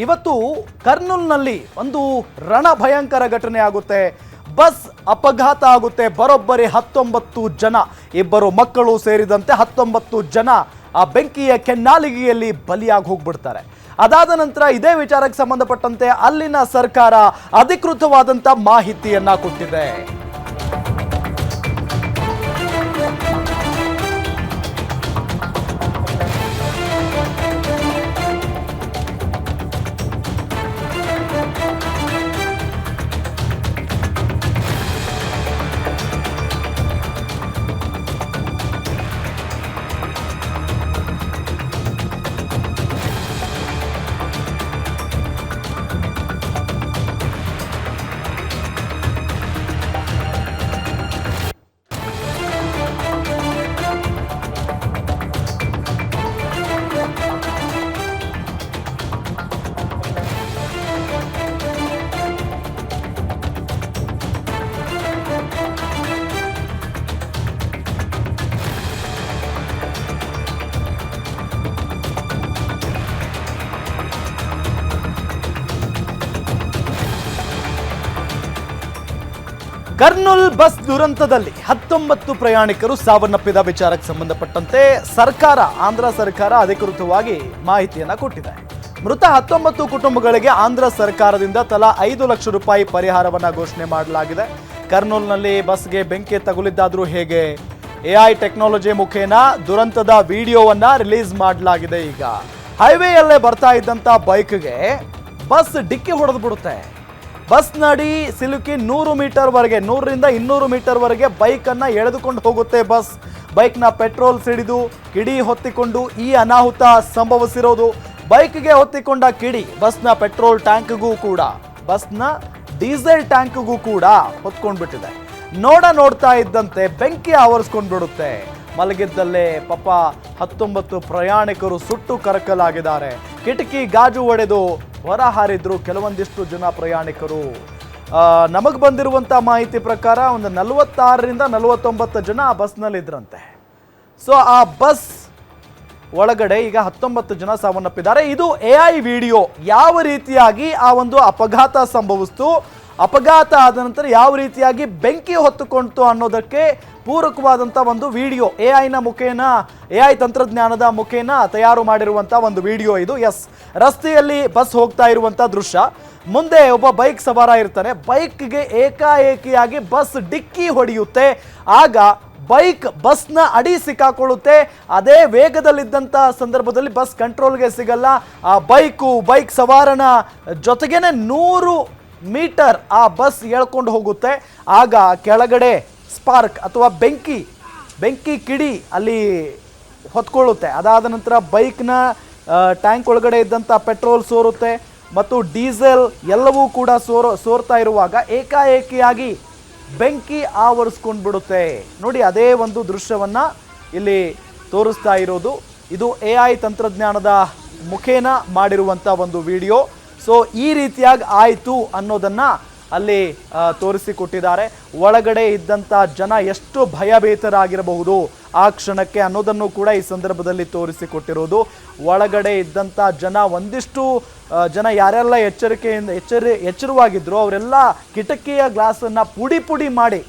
ಇವತ್ತು ಕರ್ನೂಲ್ನಲ್ಲಿ ಒಂದು ರಣ ಭಯಂಕರ ಘಟನೆ ಆಗುತ್ತೆ. ಬಸ್ ಅಪಘಾತ ಆಗುತ್ತೆ. ಬರೋಬ್ಬರಿ ಹತ್ತೊಂಬತ್ತು ಜನ, ಇಬ್ಬರು ಮಕ್ಕಳು ಸೇರಿದಂತೆ ಹತ್ತೊಂಬತ್ತು ಜನ ಆ ಬೆಂಕಿಯ ಕೆನ್ನಾಲಿಗೆಯಲ್ಲಿ ಬಲಿಯಾಗಿ ಹೋಗ್ಬಿಡ್ತಾರೆ. ಅದಾದ ನಂತರ ಇದೇ ವಿಚಾರಕ್ಕೆ ಸಂಬಂಧಪಟ್ಟಂತೆ ಅಲ್ಲಿನ ಸರ್ಕಾರ ಅಧಿಕೃತವಾದಂಥ ಮಾಹಿತಿಯನ್ನ ಕೊಟ್ಟಿದೆ. ಕರ್ನೂಲ್ ಬಸ್ ದುರಂತದಲ್ಲಿ ಹತ್ತೊಂಬತ್ತು ಪ್ರಯಾಣಿಕರು ಸಾವನ್ನಪ್ಪಿದ ವಿಚಾರಕ್ಕೆ ಸಂಬಂಧಪಟ್ಟಂತೆ ಸರ್ಕಾರ, ಆಂಧ್ರ ಸರ್ಕಾರ ಅಧಿಕೃತವಾಗಿ ಮಾಹಿತಿಯನ್ನ ಕೊಟ್ಟಿದೆ. ಮೃತ ಹತ್ತೊಂಬತ್ತು ಕುಟುಂಬಗಳಿಗೆ ಆಂಧ್ರ ಸರ್ಕಾರದಿಂದ ತಲಾ ಐದು ಲಕ್ಷ ರೂಪಾಯಿ ಪರಿಹಾರವನ್ನ ಘೋಷಣೆ ಮಾಡಲಾಗಿದೆ. ಕರ್ನೂಲ್ನಲ್ಲಿ ಬಸ್ಗೆ ಬೆಂಕಿ ತಗುಲಿದ್ದಾದರೂ ಹೇಗೆ? ಎಐ ಟೆಕ್ನಾಲಜಿ ಮುಖೇನ ದುರಂತದ ವಿಡಿಯೋವನ್ನ ರಿಲೀಸ್ ಮಾಡಲಾಗಿದೆ ಈಗ. ಹೈವೇಯಲ್ಲೇ ಬರ್ತಾ ಇದ್ದಂತ ಬೈಕ್ಗೆ ಬಸ್ ಡಿಕ್ಕಿ ಹೊಡೆದು ಬಿಡುತ್ತೆ. ಬಸ್ ನಡಿ ಸಿಲುಕಿ ನೂರು ಮೀಟರ್ ವರೆಗೆ, ನೂರರಿಂದ ಇನ್ನೂರು ಮೀಟರ್ ವರೆಗೆ ಬೈಕ್ ಅನ್ನ ಎಳೆದುಕೊಂಡು ಹೋಗುತ್ತೆ ಬಸ್. ಬೈಕ್ನ ಪೆಟ್ರೋಲ್ ಸಿಡಿದು, ಕಿಡಿ ಹೊತ್ತಿಕೊಂಡು ಈ ಅನಾಹುತ ಸಂಭವಿಸಿರೋದು. ಬೈಕ್ಗೆ ಹೊತ್ತಿಕೊಂಡ ಕಿಡಿ ಬಸ್ನ ಪೆಟ್ರೋಲ್ ಟ್ಯಾಂಕ್ಗೂ ಕೂಡ. ಬಸ್ನ ಡೀಸೆಲ್ ಟ್ಯಾಂಕ್ಗೂ ಕೂಡ ಹೊತ್ಕೊಂಡ್ಬಿಟ್ಟಿದೆ. ನೋಡ ನೋಡ್ತಾ ಇದ್ದಂತೆ ಬೆಂಕಿ ಆವರಿಸ್ಕೊಂಡ್ಬಿಡುತ್ತೆ ಮಲಗಿದ್ದಲ್ಲೇ ಪಾಪ ಹತ್ತೊಂಬತ್ತು ಪ್ರಯಾಣಿಕರು ಸುಟ್ಟು ಕರಕಲಾಗಿದ್ದಾರೆ. ಕಿಟಕಿ ಗಾಜು ಒಡೆದು ಹೊರ ಹಾರಿದ್ರು ಕೆಲವೊಂದಿಷ್ಟು ಜನ ಪ್ರಯಾಣಿಕರು. ನಮಗೆ ಬಂದಿರುವಂಥ ಮಾಹಿತಿ ಪ್ರಕಾರ ಒಂದು ನಲವತ್ತಾರರಿಂದ ನಲವತ್ತೊಂಬತ್ತು ಜನ ಆ ಬಸ್ನಲ್ಲಿದ್ರಂತೆ ಸೊ, ಆ ಬಸ್ ಒಳಗಡೆ ಈಗ ಹತ್ತೊಂಬತ್ತು ಜನ ಸಾವನ್ನಪ್ಪಿದ್ದಾರೆ. ಇದು ಎ ಐ ವಿಡಿಯೋ. ಯಾವ ರೀತಿಯಾಗಿ ಆ ಒಂದು ಅಪಘಾತ ಸಂಭವಿಸ್ತು? ಅಪಘಾತ ಆದ ನಂತರ ಯಾವ ರೀತಿಯಾಗಿ ಬೆಂಕಿ ಹೊತ್ತುಕೊಂಡಿತು ಅನ್ನೋದಕ್ಕೆ ಪೂರಕವಾದಂಥ ಒಂದು ವಿಡಿಯೋ ಎ ಐನ ಮುಖೇನ ಎ ಐ ತಂತ್ರಜ್ಞಾನದ ಮುಖೇನ ತಯಾರು ಮಾಡಿರುವಂಥ ಒಂದು ವಿಡಿಯೋ ಇದು. ಎಸ್ ರಸ್ತೆಯಲ್ಲಿ ಬಸ್ ಹೋಗ್ತಾ ಇರುವಂಥ ದೃಶ್ಯ. ಮುಂದೆ ಒಬ್ಬ ಬೈಕ್ ಸವಾರ ಇರ್ತಾನೆ. ಬೈಕ್ಗೆ ಏಕಾಏಕಿಯಾಗಿ ಬಸ್ ಡಿಕ್ಕಿ ಹೊಡೆಯುತ್ತೆ. ಆಗ ಬೈಕ್ ಬಸ್ನ ಅಡಿ ಸಿಕ್ಕಾಕೊಳ್ಳುತ್ತೆ. ಅದೇ ವೇಗದಲ್ಲಿದ್ದಂಥ ಸಂದರ್ಭದಲ್ಲಿ ಬಸ್ ಕಂಟ್ರೋಲ್ಗೆ ಸಿಗಲ್ಲ. ಆ ಬೈಕು ಬೈಕ್ ಸವಾರನ ಜೊತೆಗೇನೆ ನೂರು ಮೀಟರ್ ಆ ಬಸ್ ಹೇಳ್ಕೊಂಡು ಹೋಗುತ್ತೆ. ಆಗ ಕೆಳಗಡೆ ಸ್ಪಾರ್ಕ್ ಅಥವಾ ಬೆಂಕಿ ಬೆಂಕಿ ಕಿಡಿ ಅಲ್ಲಿ ಹೊತ್ಕೊಳ್ಳುತ್ತೆ. ಅದಾದ ನಂತರ ಬೈಕ್ನ ಟ್ಯಾಂಕ್ ಒಳಗಡೆ ಇದ್ದಂಥ ಪೆಟ್ರೋಲ್ ಸೋರುತ್ತೆ ಮತ್ತು ಡೀಸೆಲ್ ಎಲ್ಲವೂ ಕೂಡ ಸೋರ, ಸೋರ್ತಾ ಇರುವಾಗ ಏಕಾಏಕಿಯಾಗಿ ಬೆಂಕಿ ಆವರಿಸ್ಕೊಂಡು ಬಿಡುತ್ತೆ ನೋಡಿ, ಅದೇ ಒಂದು ದೃಶ್ಯವನ್ನು ಇಲ್ಲಿ ತೋರಿಸ್ತಾ ಇರೋದು. ಇದು ಎ ಐ ತಂತ್ರಜ್ಞಾನದ ಮುಖೇನ ಮಾಡಿರುವಂಥ ಒಂದು ವಿಡಿಯೋ. ಸೊ ಈ ರೀತಿಯಾಗಿ ಆಯಿತು ಅನ್ನೋದನ್ನ ಅಲ್ಲಿ ತೋರಿಸಿಕೊಟ್ಟಿದ್ದಾರೆ. ಒಳಗಡೆ ಇದ್ದಂಥ ಜನ ಎಷ್ಟು ಭಯಭೀತರಾಗಿರಬಹುದು ಆ ಕ್ಷಣಕ್ಕೆ ಅನ್ನೋದನ್ನು ಕೂಡ ಈ ಸಂದರ್ಭದಲ್ಲಿ ತೋರಿಸಿಕೊಟ್ಟಿರೋದು. ಒಳಗಡೆ ಇದ್ದಂಥ ಜನ ಒಂದಿಷ್ಟು ಜನ ಯಾರೆಲ್ಲ ಎಚ್ಚರಿಕೆಯಿಂದ, ಎಚ್ಚರಿ ಎಚ್ಚರವಾಗಿದ್ದರು ಅವರೆಲ್ಲ ಕಿಟಕಿಯ ಗ್ಲಾಸನ್ನು ಪುಡಿ ಪುಡಿ ಮಾಡಿ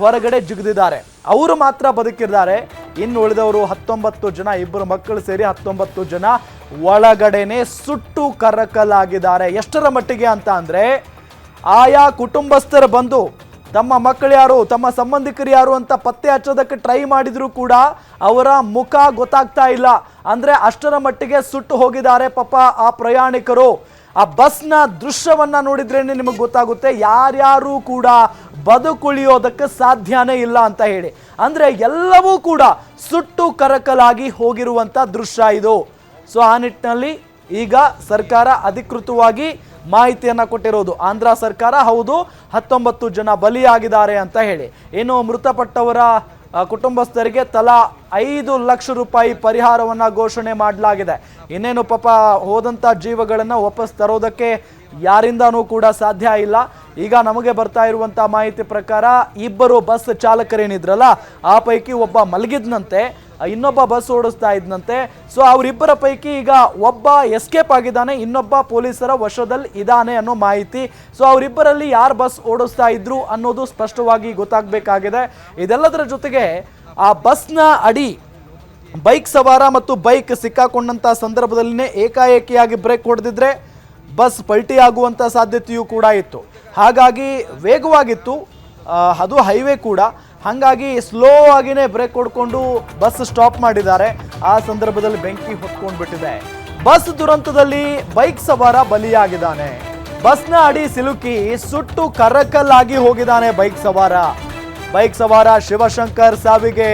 ಹೊರಗಡೆ ಜಿಗಿದಿದ್ದಾರೆ. ಅವರು ಮಾತ್ರ ಬದುಕಿದ್ದಾರೆ. ಇನ್ನು ಉಳಿದವರು ಹತ್ತೊಂಬತ್ತು ಜನ, ಇಬ್ಬರು ಮಕ್ಕಳು ಸೇರಿ ಹತ್ತೊಂಬತ್ತು ಜನ ಒಳಗಡೆನೆ ಸುಟ್ಟು ಕರಕಲಾಗಿದ್ದಾರೆ. ಎಷ್ಟರ ಮಟ್ಟಿಗೆ ಅಂತ ಅಂದರೆ, ಆಯಾ ಕುಟುಂಬಸ್ಥರು ಬಂದು ತಮ್ಮ ಮಕ್ಕಳು ಯಾರು, ತಮ್ಮ ಸಂಬಂಧಿಕರು ಯಾರು ಅಂತ ಪತ್ತೆ ಹಚ್ಚೋದಕ್ಕೆ ಟ್ರೈ ಮಾಡಿದರೂ ಕೂಡ ಅವರ ಮುಖ ಗೊತ್ತಾಗ್ತಾ ಇಲ್ಲ. ಅಂದ್ರೆ ಅಷ್ಟರ ಮಟ್ಟಿಗೆ ಸುಟ್ಟು ಹೋಗಿದ್ದಾರೆ ಪಾಪ ಆ ಪ್ರಯಾಣಿಕರು. ಆ ಬಸ್ನ ದೃಶ್ಯವನ್ನ ನೋಡಿದ್ರೇನೆ ನಿಮಗೆ ಗೊತ್ತಾಗುತ್ತೆ, ಯಾರ್ಯಾರು ಕೂಡ ಬದುಕುಳಿಯೋದಕ್ಕೆ ಸಾಧ್ಯನೇ ಇಲ್ಲ ಅಂತ ಹೇಳಿ. ಅಂದ್ರೆ ಎಲ್ಲವೂ ಕೂಡ ಸುಟ್ಟು ಕರಕಲಾಗಿ ಹೋಗಿರುವಂತ ದೃಶ್ಯ ಇದು. ಸೊ ಆ ನಿಟ್ಟಿನಲ್ಲಿ ಈಗ ಸರ್ಕಾರ ಅಧಿಕೃತವಾಗಿ ಮಾಹಿತಿಯನ್ನ ಕೊಟ್ಟಿರೋದು. ಆಂಧ್ರ ಸರ್ಕಾರ ಹೌದು, ಹತ್ತೊಂಬತ್ತು ಜನ ಬಲಿಯಾಗಿದ್ದಾರೆ ಅಂತ ಹೇಳಿ. ಏನು ಮೃತಪಟ್ಟವರ ಕುಟುಂಬಸ್ಥರಿಗೆ ತಲಾ ಐದು ಲಕ್ಷ ರೂಪಾಯಿ ಪರಿಹಾರವನ್ನ ಘೋಷಣೆ ಮಾಡಲಾಗಿದೆ. ಇನ್ನೇನು ಪಾಪ ಹೋದಂಥ ಜೀವಗಳನ್ನು ವಾಪಸ್ ತರೋದಕ್ಕೆ ಯಾರಿಂದನೂ ಕೂಡ ಸಾಧ್ಯ ಇಲ್ಲ. ಈಗ ನಮಗೆ ಬರ್ತಾ ಇರುವಂತ ಮಾಹಿತಿ ಪ್ರಕಾರ ಇಬ್ಬರು ಬಸ್ ಚಾಲಕರೇನಿದ್ರಲ್ಲ, ಆ ಪೈಕಿ ಒಬ್ಬ ಮಲಗಿದ್ನಂತೆ, ಇನ್ನೊಬ್ಬ ಬಸ್ ಓಡಿಸ್ತಾ ಇದ್ನಂತೆ. ಸೊ ಅವರಿಬ್ಬರ ಪೈಕಿ ಈಗ ಒಬ್ಬ ಎಸ್ಕೇಪ್ ಆಗಿದ್ದಾನೆ, ಇನ್ನೊಬ್ಬ ಪೊಲೀಸರ ವಶದಲ್ಲಿ ಇದ್ದಾನೆ ಅನ್ನೋ ಮಾಹಿತಿ. ಸೊ ಅವರಿಬ್ಬರಲ್ಲಿ ಯಾರು ಬಸ್ ಓಡಿಸ್ತಾ ಇದ್ರು ಅನ್ನೋದು ಸ್ಪಷ್ಟವಾಗಿ ಗೊತ್ತಾಗಬೇಕಾಗಿದೆ. ಇದೆಲ್ಲದರ ಜೊತೆಗೆ ಆ ಬಸ್ನ ಅಡಿ ಬೈಕ್ ಸವಾರ ಮತ್ತು ಬೈಕ್ ಸಿಕ್ಕಾಕೊಂಡಂತ ಸಂದರ್ಭದಲ್ಲಿನೇ ಏಕಾಏಕಿಯಾಗಿ ಬ್ರೇಕ್ ಹೊಡೆದಿದ್ರೆ ಬಸ್ ಪಲ್ಟಿ ಆಗುವಂತ ಸಾಧ್ಯತೆಯೂ ಕೂಡ ಇತ್ತು. ಹಾಗಾಗಿ ವೇಗವಾಗಿತ್ತು. ಅದು ಹೈವೇ ಕೂಡ. ಹಾಗಾಗಿ ಸ್ಲೋ ಆಗಿನೇ ಬ್ರೇಕ್ ಹೊಡ್ಕೊಂಡು ಬಸ್ ಸ್ಟಾಪ್ ಮಾಡಿದ್ದಾರೆ. ಆ ಸಂದರ್ಭದಲ್ಲಿ ಬೆಂಕಿ ಹೊತ್ಕೊಂಡು ಬಿಟ್ಟಿದೆ ಬಸ್ ದುರಂತದಲ್ಲಿ ಬೈಕ್ ಸವಾರ ಬಲಿಯಾಗಿದ್ದಾನೆ. ಬಸ್ನ ಅಡಿ ಸಿಲುಕಿ ಸುಟ್ಟು ಕರಕಲ್ಲಾಗಿ ಹೋಗಿದ್ದಾನೆ ಬೈಕ್ ಸವಾರ. ಬೈಕ್ ಸವಾರ ಶಿವಶಂಕರ್ ಸಾವಿಗೆ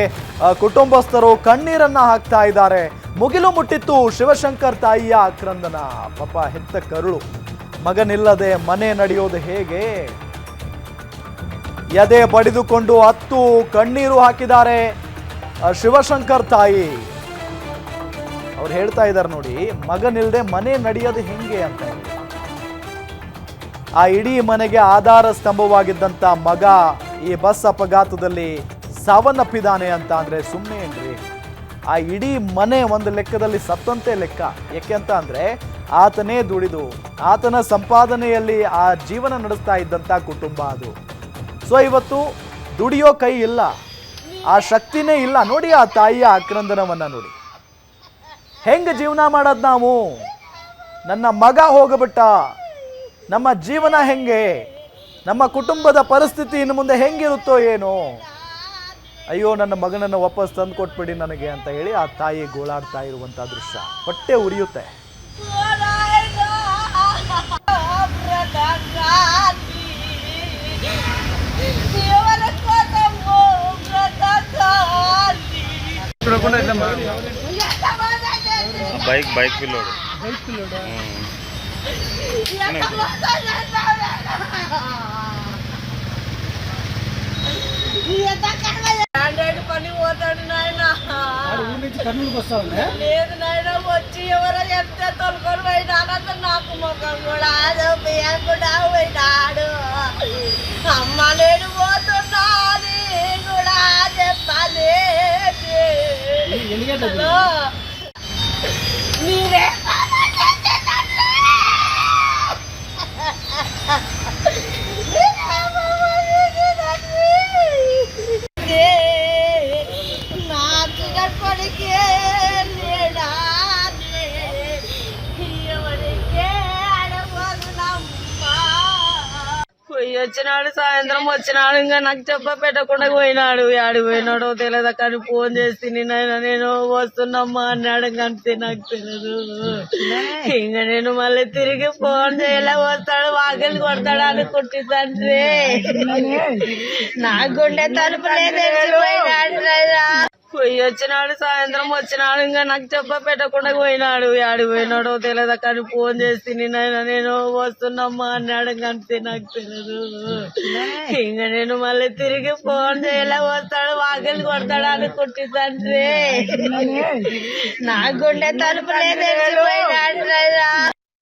ಕುಟುಂಬಸ್ಥರು ಕಣ್ಣೀರನ್ನ ಹಾಕ್ತಾ ಇದ್ದಾರೆ. ಮುಗಿಲು ಮುಟ್ಟಿತ್ತು ಶಿವಶಂಕರ್ ತಾಯಿಯ ಆಕ್ರಂದನ. ಪಾಪ, ಹೆತ್ತ ಕರುಳು. ಮಗನಿಲ್ಲದೆ ಮನೆ ನಡೆಯೋದು ಹೇಗೆ? ಎದೆ ಬಡಿದುಕೊಂಡು ಹತ್ತು ಕಣ್ಣೀರು ಹಾಕಿದ್ದಾರೆ ಶಿವಶಂಕರ್ ತಾಯಿ. ಅವ್ರು ಹೇಳ್ತಾ ಇದ್ದಾರೆ ನೋಡಿ ಮಗನಿಲ್ಲದೆ ಮನೆ ನಡೆಯೋದು ಹೆಂಗೆ ಅಂತ ಆ ಇಡೀ ಮನೆಗೆ ಆಧಾರ ಸ್ತಂಭವಾಗಿದ್ದಂತ ಮಗ ಈ ಬಸ್ ಅಪಘಾತದಲ್ಲಿ ಸಾವನ್ನಪ್ಪಿದ್ದಾನೆ ಅಂತ ಅಂದರೆ ಸುಮ್ಮನೆ ಏನ್ರಿ? ಆ ಇಡೀ ಮನೆ ಒಂದು ಲೆಕ್ಕದಲ್ಲಿ ಸತ್ತಂತೆ ಲೆಕ್ಕ. ಯಾಕೆ ಅಂತ ಅಂದರೆ ಆತನೇ ದುಡಿದು, ಆತನ ಸಂಪಾದನೆಯಲ್ಲಿ ಆ ಜೀವನ ನಡೆಸ್ತಾ ಇದ್ದಂಥ ಕುಟುಂಬ ಅದು. ಸೊ ಇವತ್ತು ದುಡಿಯೋ ಕೈ ಇಲ್ಲ. ಆ ಶಕ್ತಿನೇ ಇಲ್ಲ. ನೋಡಿ ಆ ತಾಯಿಯ ಆಕ್ರಂದನವನ್ನ ನೋಡಿ. ಹೆಂಗೆ ಜೀವನ ಮಾಡೋದು ನಾವು? ನನ್ನ ಮಗ ಹೋಗಬಿಟ್ಟ. ನಮ್ಮ ಜೀವನ ಹೆಂಗೆ? ನಮ್ಮ ಕುಟುಂಬದ ಪರಿಸ್ಥಿತಿ ಇನ್ನು ಮುಂದೆ ಹೆಂಗಿರುತ್ತೋ ಏನೋ. ಅಯ್ಯೋ ನನ್ನ ಮಗನನ್ನು ವಾಪಸ್ ತಂದು ಕೊಟ್ಬಿಡಿ ನನಗೆ ಅಂತ ಹೇಳಿ ಆ ತಾಯಿ ಗೋಳಾಡ್ತಾ ಇರುವಂಥ ದೃಶ್ಯ. ಹೊಟ್ಟೆ ಉರಿಯುತ್ತೆ. ಬೈಕ್ ಬೈಕ್ పని పోతాడు నాయన. లేదు నాయన వచ్చి ఎవరో చెప్తే తొలుకొని పోయినానంత నాకు ముఖం కూడా అదో బియ్యం కూడా పోయినాడు. అమ్మ నేను పోతున్నా అని కూడా చెప్పాలి హలో. వచ్చినాడు సాయంత్రం వచ్చినాడు ఇంకా నాకు చెప్ప పెట్టకుండా పోయినాడు. ఆడి పోయినాడో తెలియదు కానీ ఫోన్ చేసి నేను నేను వస్తున్నమ్మా అన్నాడు అంతే నాకు తెలియదు. ఇంకా నేను మళ్ళీ తిరిగి ఫోన్ చేయలే వస్తాడు వాకిలి కొడతాడు అనుకుంటుందంటే నా గుండె తెరిచిపోయినాడు రా. పోయి వచ్చినాడు సాయంత్రం వచ్చినాడు ఇంకా నాకు చెప్ప పెట్టకుండా పోయినాడు. ఆడి పోయినాడో తెలియదు కానీ ఫోన్ చేసి నేను నేను వస్తున్నమ్మా అన్నాడు అంతే నాకు తెలియదు. ఇంకా నేను మళ్ళీ తిరిగి ఫోన్ చేయలే వస్తాడు వాకిలి కొడతాడు అనుకుంటుందంటే నా గుండె తలుపులే తెరిచిపోయినాడు రా.